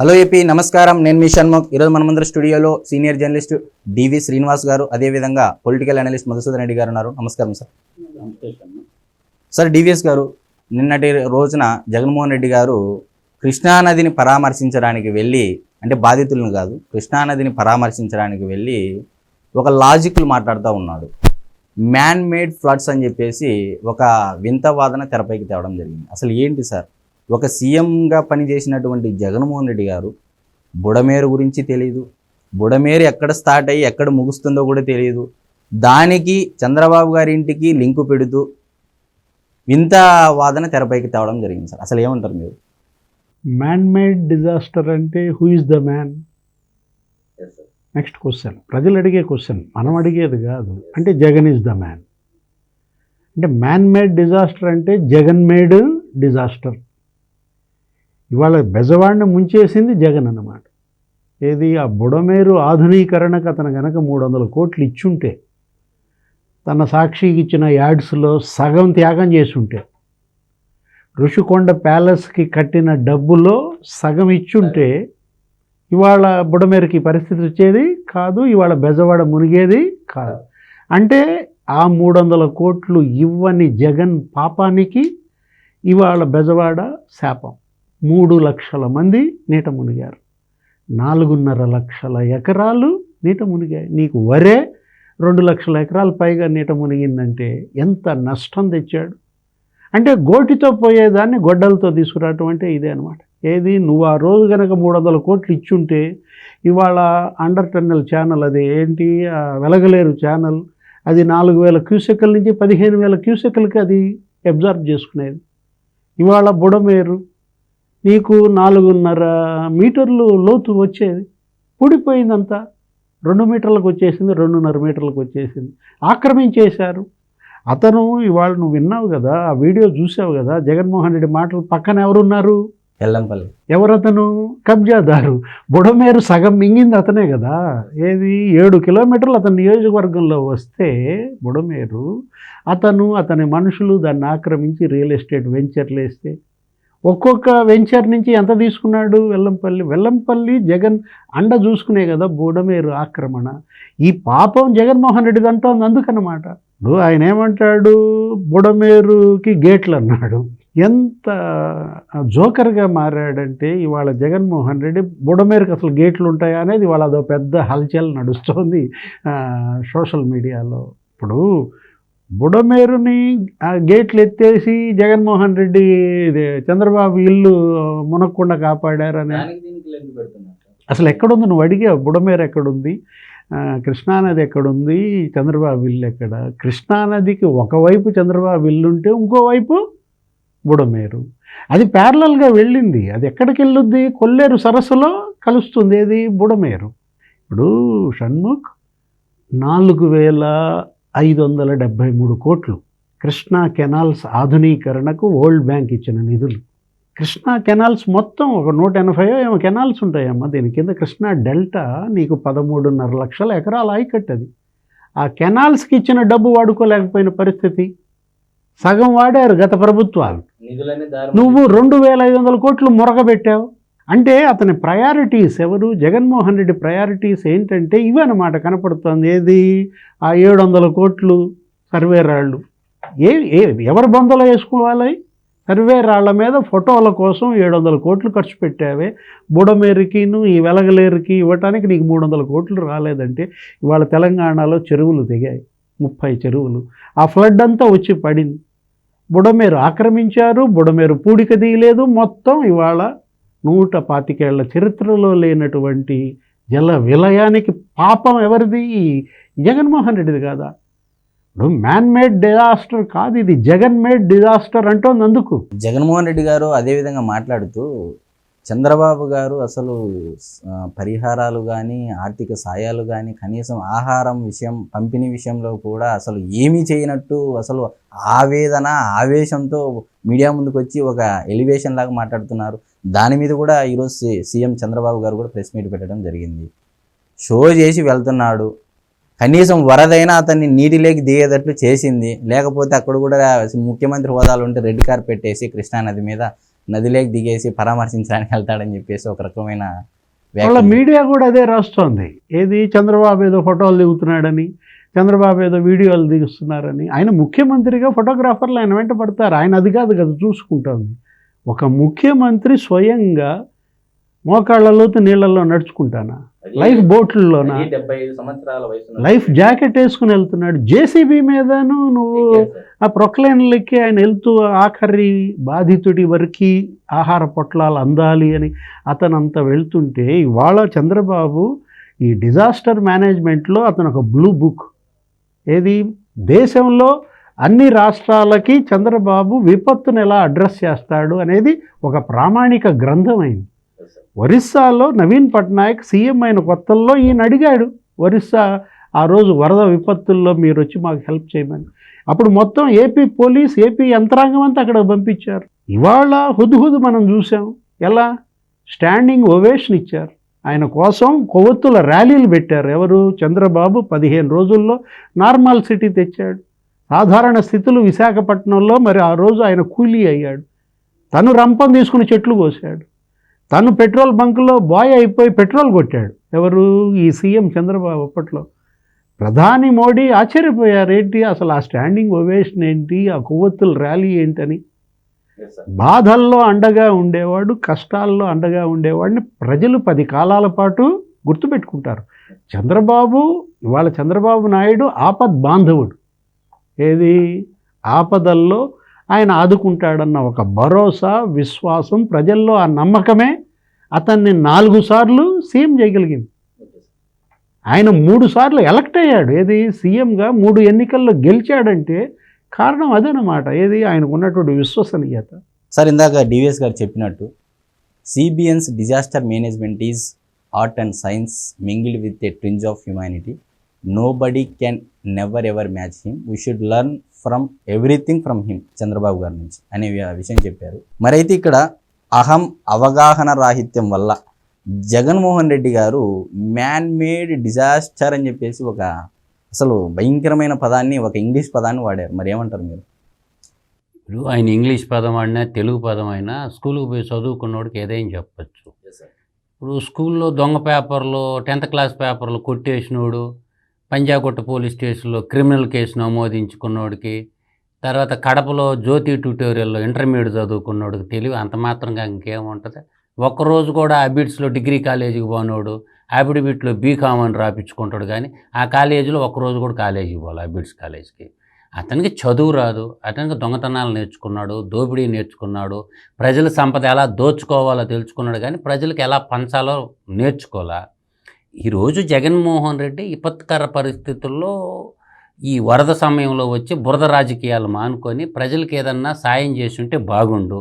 Hello AP నమస్కారం. నేను మీ షణ్ముఖ్. ఈరోజు మనమందరం స్టూడియోలో సీనియర్ జర్నలిస్ట్ డివి శ్రీనివాస్ గారు అదేవిధంగా పొలిటికల్ అనలిస్ట్ మధుసూదన్ రెడ్డి గారు ఉన్నారు. నమస్కారం సార్. సార్ డివిఎస్ గారు నిన్నటి రోజున జగన్మోహన్ రెడ్డి గారు కృష్ణానదిని పరామర్శించడానికి వెళ్ళి అంటే బాధితులను కాదు కృష్ణానదిని పరామర్శించడానికి వెళ్ళి ఒక లాజిక్లు మాట్లాడుతూ ఉన్నాడు. మ్యాన్ మేడ్ ఫ్లడ్స్ అని చెప్పేసి ఒక వింత వాదన తెరపైకి తేవడం జరిగింది. అసలు ఏంటి సార్? ఒక సీఎంగా పనిచేసినటువంటి జగన్మోహన్ రెడ్డి గారు బుడమేరు గురించి తెలియదు బుడమేరు ఎక్కడ స్టార్ట్ అయ్యి ఎక్కడ ముగుస్తుందో కూడా తెలియదు దానికి చంద్రబాబు గారి ఇంటికి లింకు పెడుతూ వింత వాదన తెరపైకి తేవడం జరిగింది సార్. అసలు ఏమంటారు మీరు? మ్యాన్ మేడ్ డిజాస్టర్ అంటే who is the man next question ప్రజలు అడిగే క్వశ్చన్ మనం అడిగేది కాదు. అంటే జగన్ ఇస్ ద మ్యాన్ అంటే మ్యాన్ మేడ్ డిజాస్టర్ అంటే జగన్ మేడ్ డిజాస్టర్ ఇవాళ బెజవాడిని ముంచేసింది జగన్ అన్నమాట. ఏది? ఆ బుడమేరు ఆధునీకరణకు అతను గనక మూడు వందల కోట్లు ఇచ్చుంటే తన సాక్షికి ఇచ్చిన యాడ్స్లో సగం త్యాగం చేసుంటే ఋషికొండ ప్యాలెస్కి కట్టిన డబ్బులో సగం ఇచ్చుంటే ఇవాళ బుడమేరుకి పరిస్థితి వచ్చేది కాదు ఇవాళ బెజవాడ మునిగేది కాదు. అంటే ఆ మూడు వందల కోట్లు ఇవ్వని జగన్ పాపానికి ఇవాళ బెజవాడ శాపం. మూడు లక్షల మంది నీట మునిగారు. నాలుగున్నర లక్షల ఎకరాలు నీట మునిగాయి. నీకు వరే రెండు లక్షల ఎకరాల పైగా నీట మునిగిందంటే ఎంత నష్టం తెచ్చాడు? అంటే గోటితో పోయేదాన్ని గొడ్డలతో తీసుకురావటం అంటే ఇదే అనమాట ఏది? నువ్వు ఆ రోజు కనుక మూడు వందల కోట్లు ఇచ్చుంటే ఇవాళ అండర్ టన్నెల్ ఛానల్ అది ఏంటి? వెలగలేరు ఛానల్ అది నాలుగు వేల క్యూసెక్కల నుంచి పదిహేను వేల క్యూసెక్కలకి అది అబ్జర్వ్ చేసుకునేది. ఇవాళ బుడమేరు నీకు నాలుగున్నర మీటర్లు లోతు వచ్చేది. పూడిపోయిందంతా రెండు మీటర్లకు వచ్చేసింది రెండున్నర మీటర్లకు వచ్చేసింది. ఆక్రమించేశారు. అతను ఇవాళ నువ్వు విన్నావు కదా ఆ వీడియో చూసావు కదా జగన్మోహన్ రెడ్డి మాటలు పక్కన ఎవరున్నారు? ఎల్లంపల్లి. ఎవరతను? కబ్జాదారు. బుడమేరు సగం మింగింది అతనే కదా. ఏది? ఏడు కిలోమీటర్లు అతని నియోజకవర్గంలో వస్తే బుడమేరు అతను అతని మనుషులు దాన్ని ఆక్రమించి రియల్ ఎస్టేట్ వెంచర్లు వేస్తే ఒక్కొక్క వెంచర్ నుంచి ఎంత తీసుకున్నాడు? వెల్లంపల్లి. వెల్లంపల్లి జగన్ అండ చూసుకునే కదా బుడమేరు ఆక్రమణ. ఈ పాపం జగన్మోహన్ రెడ్డి అంటోంది అందుకనమాట ఇప్పుడు ఆయన ఏమంటాడు? బుడమేరుకి గేట్లు అన్నాడు. ఎంత జోకర్గా మారాడంటే ఇవాళ జగన్మోహన్ రెడ్డి బుడమేరుకి అసలు గేట్లు ఉంటాయా అనేది ఇవాళ అదో పెద్ద హల్చల్ నడుస్తోంది సోషల్ మీడియాలో. ఇప్పుడు బుడమేరుని గేట్లు ఎత్తేసి జగన్మోహన్ రెడ్డి ఇది చంద్రబాబు ఇల్లు మునక్కుండా కాపాడారని. అసలు ఎక్కడుంది? నువ్వు అడిగావు బుడమేరు ఎక్కడుంది? కృష్ణానది ఎక్కడుంది? చంద్రబాబు ఇల్లు ఎక్కడ? కృష్ణానదికి ఒకవైపు చంద్రబాబు ఇల్లు ఉంటే ఇంకోవైపు బుడమేరు. అది ప్యారలల్గా వెళ్ళింది. అది ఎక్కడికి వెళ్ళుద్ది? కొల్లేరు సరస్సులో కలుస్తుంది. ఏది? బుడమేరు. ఇప్పుడు షణ్ముఖ్ నాలుగు వేల ఐదు వందల డెబ్భై మూడు కోట్లు కృష్ణా కెనాల్స్ ఆధునీకరణకు వరల్డ్ బ్యాంక్ ఇచ్చిన నిధులు. కృష్ణా కెనాల్స్ మొత్తం ఒక నూట ఎనభై ఏమో కెనాల్స్ ఉంటాయమ్మా. దీని కింద కృష్ణా డెల్టా నీకు పదమూడున్నర లక్షల ఎకరాల ఆయకట్టది ఆ కెనాల్స్కి ఇచ్చిన డబ్బు వాడుకోలేకపోయిన పరిస్థితి. సగం వాడారు గత ప్రభుత్వాలు. నువ్వు రెండు వేల ఐదు వందల కోట్లు మురగబెట్టావు. అంటే అతని ప్రయారిటీస్ ఎవరు? జగన్మోహన్ రెడ్డి ప్రయారిటీస్ ఏంటంటే ఇవన్నమాట కనపడుతుంది. ఏది? ఆ ఏడు వందల కోట్లు సర్వే రాళ్ళు ఏ ఏ ఎవరు బొందలో వేసుకోవాలి? సర్వే రాళ్ళ మీద ఫోటోల కోసం ఏడు వందల కోట్లు ఖర్చు పెట్టావే. బుడమేరుకిను ఈ వెలగలేరుకి ఇవ్వటానికి నీకు మూడు వందల కోట్లు రాలేదంటే ఇవాళ తెలంగాణలో చెరువులు దిగాయి. ముప్పై చెరువులు. ఆ ఫ్లడ్ అంతా వచ్చి పడింది. బుడమేరు ఆక్రమించారు. బుడమేరు పూడిక తీయలేదు. మొత్తం ఇవాళ నూట పాతికేళ్ళ చరిత్రలో లేనటువంటి జల విలయానికి పాపం ఎవరిది? ఈ జగన్మోహన్ రెడ్డిది కాదా? ఇప్పుడు మ్యాన్ మేడ్ డిజాస్టర్ కాదు ఇది జగన్ మేడ్ డిజాస్టర్ అంటోంది అందుకు. జగన్మోహన్ రెడ్డి గారు అదేవిధంగా మాట్లాడుతూ చంద్రబాబు గారు అసలు పరిహారాలు కానీ ఆర్థిక సాయాలు కానీ కనీసం ఆహారం విషయం పంపిణీ విషయంలో కూడా అసలు ఏమీ చేయనట్టు అసలు ఆవేదన ఆవేశంతో మీడియా ముందుకు వచ్చి ఒక ఎలివేషన్ లాగా మాట్లాడుతున్నారు. దాని మీద కూడా ఈరోజు సీఎం చంద్రబాబు గారు కూడా ప్రెస్ మీట్ పెట్టడం జరిగింది. షో చేసి వెళ్తున్నాడు. కనీసం వరదైనా అతన్ని నీటిలోకి దిగేటట్లు చేసింది. లేకపోతే అక్కడ కూడా ముఖ్యమంత్రి హోదాలు ఉంటే రెడ్ కార్పెట్ వేసి కృష్ణానది మీద నదిలోకి దిగేసి పరామర్శించడానికి వెళ్తాడని చెప్పేసి ఒక రకమైన వాళ్ళ మీడియా కూడా అదే రాస్తోంది. ఏది చంద్రబాబు ఏదో ఫోటోలు దిగుతున్నాడని చంద్రబాబు ఏదో వీడియోలు దిగుస్తున్నారని. ఆయన ముఖ్యమంత్రిగా ఫోటోగ్రాఫర్లు ఆయన వెంట పడతారు. ఆయన అది కాదు కదా చూసుకుంటోంది. ఒక ముఖ్యమంత్రి స్వయంగా మోకాళ్ళలోతు నీళ్ళల్లో నడుచుకుంటానా? లైఫ్ బోట్లలోనా? లైఫ్ జాకెట్ వేసుకుని వెళ్తున్నాడు. జేసీబీ మీదను నువ్వు ఆ ప్రొక్లైన్లకి ఆయన వెళ్తూ ఆఖరి బాధితుడి వరకు ఆహార పొట్లాలు అందాలి అని అతను అంత వెళ్తుంటే ఇవాళ చంద్రబాబు ఈ డిజాస్టర్ మేనేజ్మెంట్లో అతను ఒక బ్లూ బుక్. ఏది? దేశంలో అన్ని రాష్ట్రాలకి చంద్రబాబు విపత్తును ఎలా అడ్రస్ చేస్తాడు అనేది ఒక ప్రామాణిక గ్రంథమైంది. ఒరిస్సాలో నవీన్ పట్నాయక్ సీఎం అయిన కొత్తల్లో ఈయన అడిగాడు ఒరిస్సా ఆ రోజు వరద విపత్తుల్లో మీరు వచ్చి మాకు హెల్ప్ చేయమని. అప్పుడు మొత్తం ఏపీ పోలీస్ ఏపీ యంత్రాంగం అంతా అక్కడ పంపించారు. ఇవాళ హుద్హుద్ మనం చూసాం. ఎలా? స్టాండింగ్ ఓవేషన్ ఇచ్చారు. ఆయన కోసం కొవ్వొత్తుల ర్యాలీలు పెట్టారు. ఎవరు? చంద్రబాబు పదిహేను రోజుల్లో నార్మల్ సిటీ తెచ్చాడు. సాధారణ స్థితులు విశాఖపట్నంలో మరి ఆ రోజు ఆయన కూలీ అయ్యాడు. తను రంపం తీసుకుని చెట్లు కోసాడు. తను పెట్రోల్ బంకులో బాయ్ అయిపోయి పెట్రోల్ కొట్టాడు. ఎవరు? ఈ సీఎం చంద్రబాబు అప్పట్లో. ప్రధాని మోడీ ఆశ్చర్యపోయారు. ఏంటి? అసలు ఆ స్టాండింగ్ ఓవేషన్ ఏంటి? ఆ కొవ్వొత్తుల ర్యాలీ ఏంటని. బాధల్లో అండగా ఉండేవాడు కష్టాల్లో అండగా ఉండేవాడిని ప్రజలు పది కాలాల పాటు గుర్తుపెట్టుకుంటారు. చంద్రబాబు ఇవాళ చంద్రబాబు నాయుడు ఆపద్ బాంధవుడు ఏది? ఆపదల్లో ఆయన ఆదుకుంటాడన్న ఒక భరోసా విశ్వాసం ప్రజల్లో ఆ నమ్మకమే అతన్ని నాలుగు సార్లు సీఎం చేయగలిగింది. ఆయన మూడు సార్లు ఎలక్ట్ అయ్యాడు. ఏది? సీఎంగా మూడు ఎన్నికల్లో గెలిచాడంటే కారణం అదేనమాట ఏది? ఆయనకు ఉన్నటువంటి విశ్వసనీయత. సార్ ఇందాక డివిఎస్ గారు చెప్పినట్టు CBN's disaster management is art and science mingle with a twinge of humanity nobody can never ever match him we should learn from everything from him Chandrababu గారి నుంచి అనే విషయం చెప్పారు. మరైతే ఇక్కడ అహం అవగాహన రాహిత్యం వల్ల జగన్మోహన్ రెడ్డి గారు మ్యాన్ మేడ్ డిజాస్టర్ అని చెప్పేసి ఒక అసలు భయంకరమైన పదాన్ని ఒక ఇంగ్లీష్ పదాన్ని వాడారు. మరి ఏమంటారు మీరు? ఇప్పుడు ఆయన ఇంగ్లీష్ పదం అయినా తెలుగు పదం అయినా స్కూల్కి పోయి చదువుకున్నోడికి ఏదైనా చెప్పచ్చు. ఇప్పుడు స్కూల్లో దొంగ పేపర్లు టెన్త్ క్లాస్ పేపర్లు కొట్టేసినోడు పంజాగుట్ట పోలీస్ స్టేషన్లో క్రిమినల్ కేసు నమోదించుకున్నోడికి తర్వాత కడపలో జ్యోతి ట్యూటోరియల్లో ఇంటర్మీడియట్ చదువుకున్నోడికి తెలివి అంత మాత్రంగా ఇంకేముంటుంది ఒక్కరోజు కూడా అబిడ్స్లో డిగ్రీ కాలేజీకి పోనోడు అబిడిబిట్లో బీకామ్ అని రాపించుకుంటాడు కానీ ఆ కాలేజీలో ఒక్కరోజు కూడా కాలేజీకి పోవాలి అబిడ్స్ కాలేజీకి. అతనికి చదువు రాదు అతనికి దొంగతనాలు నేర్చుకున్నాడు దోపిడీ నేర్చుకున్నాడు ప్రజల సంపద ఎలా దోచుకోవాలో తెలుసుకున్నాడు కానీ ప్రజలకు ఎలా పంచాలో నేర్చుకోవాలా ఈరోజు జగన్మోహన్ రెడ్డి విపత్కర పరిస్థితుల్లో ఈ వరద సమయంలో వచ్చి బురద రాజకీయాలు మానుకొని ప్రజలకు ఏదన్నా సాయం చేసి ఉంటే బాగుండు.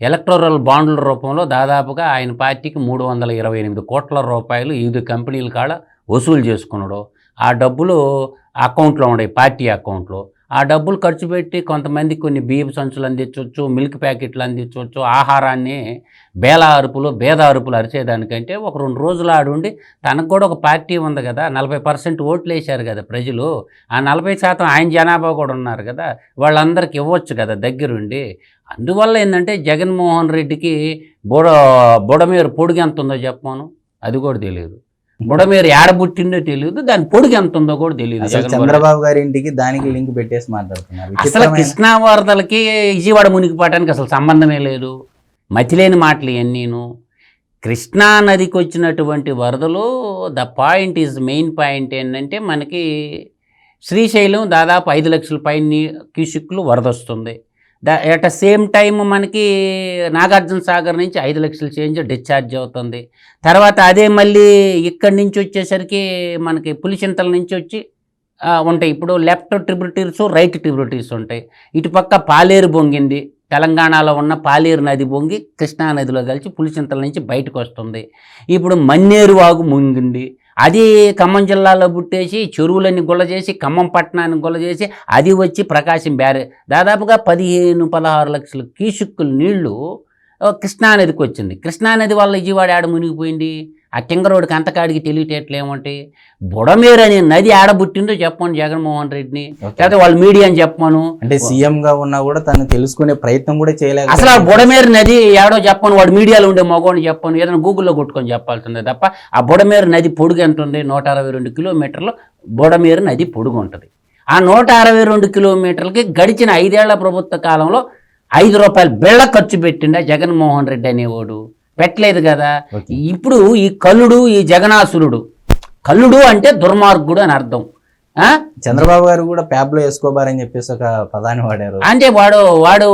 ఎలక్టోరల్ బాండ్ల రూపంలో దాదాపుగా ఆయన పార్టీకి మూడు వందల ఇరవై ఎనిమిది కోట్ల రూపాయలు ఐదు కంపెనీల కాడ వసూలు చేసుకున్నాడు. ఆ డబ్బులు అకౌంట్లో ఉన్నాయి పార్టీ అకౌంట్లో. ఆ డబ్బులు ఖర్చు పెట్టి కొంతమంది కొన్ని బియ్యపు సంచులు అందించవచ్చు మిల్క్ ప్యాకెట్లు అందించవచ్చు ఆహారాన్ని బేల అరుపులు బేద అరుపులు అరిచేదానికంటే ఒక రెండు రోజులు ఆడుండి తనకు కూడా ఒక పార్టీ ఉంది కదా నలభై పర్సెంట్ ఓట్లు వేశారు కదా ప్రజలు ఆ నలభై శాతం ఆయన జనాభా కూడా ఉన్నారు కదా వాళ్ళందరికి ఇవ్వచ్చు కదా దగ్గరుండి. అందువల్ల ఏంటంటే జగన్మోహన్ రెడ్డికి బుడ బుడమేరు పొడుగు ఎంత ఉందో చెప్పాను అది కూడా తెలియదు. బుడమేరు ఏడ పుట్టిందో తెలియదు దాని పొడుగు ఎంత ఉందో కూడా తెలియదు. చంద్రబాబు గారి ఇంటికి దానికి లింక్ పెట్టేసి మాట్లాడుతున్నారు. అసలు కృష్ణా వరదలకి విజయవాడ మునిగిపోవడానికి అసలు సంబంధమే లేదు. మతిలేని మాటలు ఇవన్నీను కృష్ణా నదికి వచ్చినటువంటి వరదలు the point is main point ఏంటంటే మనకి శ్రీశైలం దాదాపు ఐదు లక్షల పైన క్యూసిక్లు వరద వస్తుంది. The at the same time మనకి నాగార్జున సాగర్ నుంచి ఐదు లక్షల చేంజ్ డిశ్చార్జ్ అవుతుంది. తర్వాత అదే మళ్ళీ ఇక్కడి నుంచి వచ్చేసరికి మనకి పులిచింతల నుంచి వచ్చి ఉంటాయి. ఇప్పుడు లెఫ్ట్ ట్రిబ్యూటరీస్ రైట్ ట్రిబ్యూటరీస్ ఉంటాయి. ఇటుపక్క పాలేరు బొంగింది. తెలంగాణలో ఉన్న పాలేరు నది బొంగి కృష్ణా నదిలో కలిసి పులిచింతల నుంచి బయటకు వస్తుంది. ఇప్పుడు మన్నేరు వాగు ముంగింది అది ఖమ్మం జిల్లాలో పుట్టేసి చెరువులన్నీ గుల్ల చేసి ఖమ్మం పట్టణాన్ని గుల్ల చేసి అది వచ్చి ప్రకాశం బ్యారే. దాదాపుగా పదిహేను పదహారు లక్షల కీసుక్కుల నీళ్ళు కృష్ణానదికి వచ్చింది కృష్ణానది వల్ల విజయవాడ ఆడ మునిగిపోయింది. ఆ కింగరోడికి అంతకాడికి తెలివితేటలు ఏమంటాయి బుడమేరు అనే నది ఆడబుట్టిందో చెప్పమను జగన్మోహన్ రెడ్డిని. లేకపోతే వాళ్ళ మీడియా అని చెప్పమను. అంటే సీఎం గా ఉన్నా కూడా తను తెలుసుకునే ప్రయత్నం కూడా చేయలేదు అసలు ఆ బుడమేరు నది ఏడో చెప్పను వాడు మీడియాలో ఉండే మగవాడిని చెప్పను ఏదైనా గూగుల్లో కొట్టుకొని చెప్పాల్సిందే తప్ప ఆ బుడమేరు నది పొడుగు ఎంత ఉంది? నూట అరవై రెండు కిలోమీటర్లు బుడమేరు నది పొడుగు ఉంటుంది. ఆ నూట అరవై రెండు కిలోమీటర్లకి గడిచిన ఐదేళ్ళ ప్రభుత్వ కాలంలో ఐదు రూపాయలు బిళ్ళ ఖర్చు పెట్టిండా జగన్మోహన్ రెడ్డి అనేవాడు. పెట్టలేదు కదా. ఇప్పుడు ఈ కల్లుడు ఈ జగనాసురుడు కల్లుడు అంటే దుర్మార్గుడు అని అర్థం. ఆ? చంద్రబాబు గారు కూడా ప్యాబ్లో వేసుకోబారని చెప్పేసి ఒక పదాన్ని వాడారు. అంటే వాడు వాడు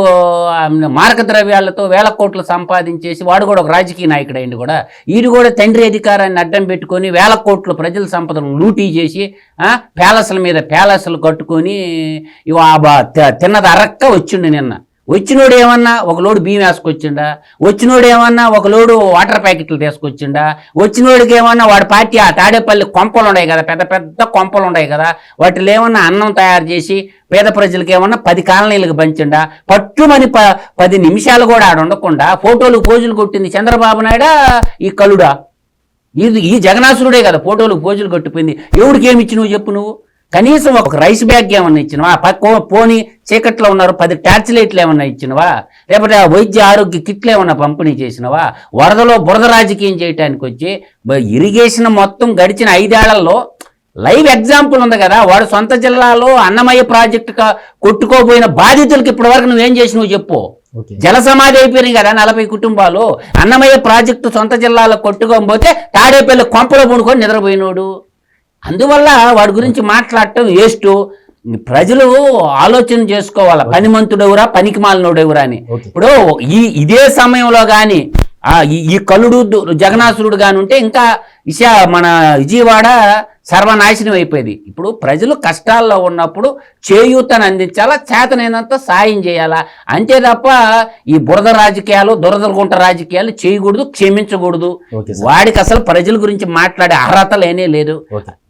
మారక ద్రవ్యాలతో వేల కోట్లు సంపాదించేసి వాడు కూడా ఒక రాజకీయ నాయకుడు అయింది కూడా. వీడు కూడా తండ్రి అధికారాన్ని అడ్డం పెట్టుకొని వేల కోట్లు ప్రజల సంపదను లూటీ చేసి ఆ, ప్యాలెస్ల మీద ప్యాలెస్లు కట్టుకొని తిన్నది అరక్క వచ్చిండు నిన్న. వచ్చినోడు ఏమన్నా ఒక లోడు బియ్యం వేసుకొచ్చిండా? వచ్చినోడు ఏమన్నా ఒక లోడు వాటర్ ప్యాకెట్లు తీసుకొచ్చిండా? వచ్చినోడికి ఏమన్నా వాడి పార్టీ ఆ తాడేపల్లి కొంపలు ఉన్నాయి కదా పెద్ద పెద్ద కొంపలు ఉన్నాయి కదా వాటిలో ఏమన్నా అన్నం తయారు చేసి పేద ప్రజలకు ఏమన్నా పది కాలనీలకు పంచిండా? పట్టుమని ప పది నిమిషాలు కూడా ఆడ ఉండకుండా ఫోటోలు పోజులు కొట్టింది చంద్రబాబు నాయుడా ఈ కలుడా? ఇది ఈ జగనాసురుడే కదా ఫోటోలు పోజులు కొట్టిపోయింది. ఎవడికి ఏమి ఇచ్చి నువ్వు చెప్పు నువ్వు? కనీసం ఒక రైస్ బ్యాగ్ ఏమన్నా ఇచ్చినవా? పక్క పోని చీకట్లో ఉన్నారు పది టార్చ్ లైట్లు ఏమన్నా ఇచ్చినవా? లేకపోతే ఆ వైద్య ఆరోగ్య కిట్లు ఏమన్నా పంపిణీ చేసినవా? వరదలో బురద రాజకీయం చేయడానికి వచ్చి ఇరిగేషన్ మొత్తం గడిచిన ఐదేళ్ళలో లైవ్ ఎగ్జాంపుల్ ఉంది కదా వాడు సొంత జిల్లాలో అన్నమయ్య ప్రాజెక్టు కొట్టుకోబోయిన బాధితులకి ఇప్పటి వరకు నువ్వేం చేసినావు చెప్పు. జల సమాధి అయిపోయినాయి కదా నలభై కుటుంబాలు. అన్నమయ్య ప్రాజెక్టు సొంత జిల్లాలో కొట్టుకోకపోతే తాడేపల్లి కొంపలో పడుకొని నిద్రపోయినోడు. అందువల్ల వాడి గురించి మాట్లాడటం వేస్ట్. ప్రజలు ఆలోచన చేసుకోవాలి? పనిమంతుడెవరా పనికి మాలినోడెవరా అని. ఇప్పుడు ఈ ఇదే సమయంలో కానీ ఆ ఈ- కలుడు జగనాసురుడు గాని ఉంటే ఇంకా ఇషా మన విజయవాడ సర్వనాశనం అయిపోయేది. ఇప్పుడు ప్రజలు కష్టాల్లో ఉన్నప్పుడు చేయూతను అందించాలా? చేతనైనంత సాయం చేయాలా? అంతే తప్ప ఈ బురద రాజకీయాలు దురదగుంట రాజకీయాలు చేయకూడదు క్షమించకూడదు. వాడికి అసలు ప్రజల గురించి మాట్లాడే అర్హత లేనే లేదు.